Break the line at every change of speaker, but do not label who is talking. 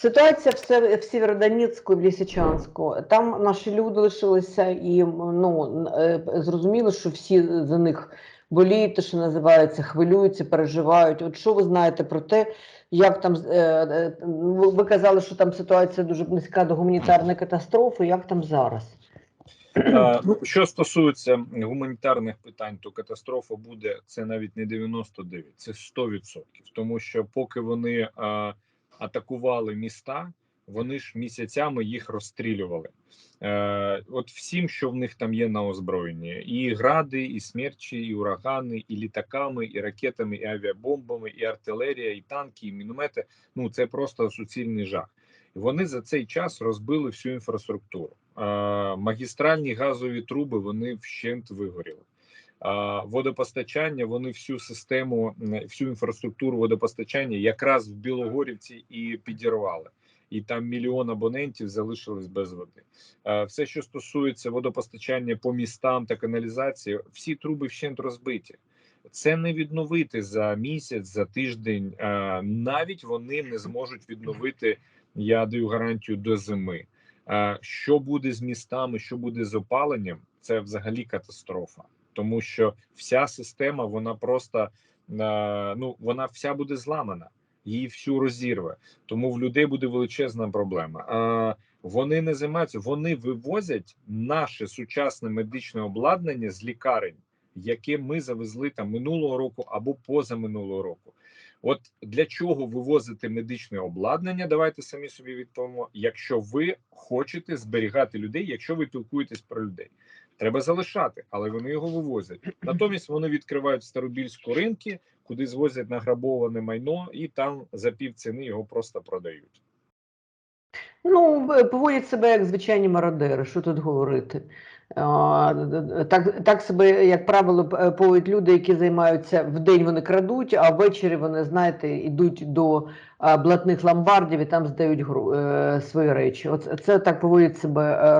Ситуація в, в Сєвєродонецьку і в Лісичанську. Там наші люди лишилися, і ну е, зрозуміло, що всі за них боліють, те, що називається, хвилюються, переживають. От що ви знаєте про те, як там е, е, ви казали, що там ситуація дуже близька до гуманітарної катастрофи. Як там зараз?
Ну, що стосується гуманітарних питань, то катастрофа буде це навіть не 99, це 100%. Тому що поки вони атакували міста, вони ж місяцями їх розстрілювали. Е, от всім, що в них там є на озброєнні, і гради, і смерчі, і урагани, і літаками, і ракетами, і авіабомбами, і артилерія, і танки, і міномети. Ну це просто суцільний жах. Вони за цей час розбили всю інфраструктуру. Е, магістральні газові труби вони вщент вигоріли. Водопостачання вони всю систему, всю інфраструктуру водопостачання якраз в Білогорівці і підірвали. І там мільйон абонентів залишились без води. Все, що стосується водопостачання по містам та каналізації, всі труби вщент розбиті. Це не відновити за місяць, за тиждень. Навіть вони не зможуть відновити. Я даю гарантію до зими. Що буде з містами, що буде з опаленням, це взагалі катастрофа, тому що вся система вона просто е, ну вона вся буде зламана, її всю розірве. Тому в людей буде величезна проблема. Е, Вони не займаються, вони вивозять наше сучасне медичне обладнання з лікарень, яке ми завезли там минулого року або позаминулого року. От для чого вивозити медичне обладнання? Давайте самі собі відповімо. Якщо ви хочете зберігати людей, якщо ви пілкуєтесь про людей, треба залишати, але вони його вивозять. Натомість вони відкривають старобільську ринки, куди звозять награбоване майно, і там за пів ціни його просто продають.
Ну, поводять себе як звичайні мародери, що тут говорити. Так, так себе, як правило, поводять люди, які займаються вдень вони крадуть, а ввечері вони, знаєте, йдуть до блатних ломбардів і там здають е, свої речі. От це так поводять себе е,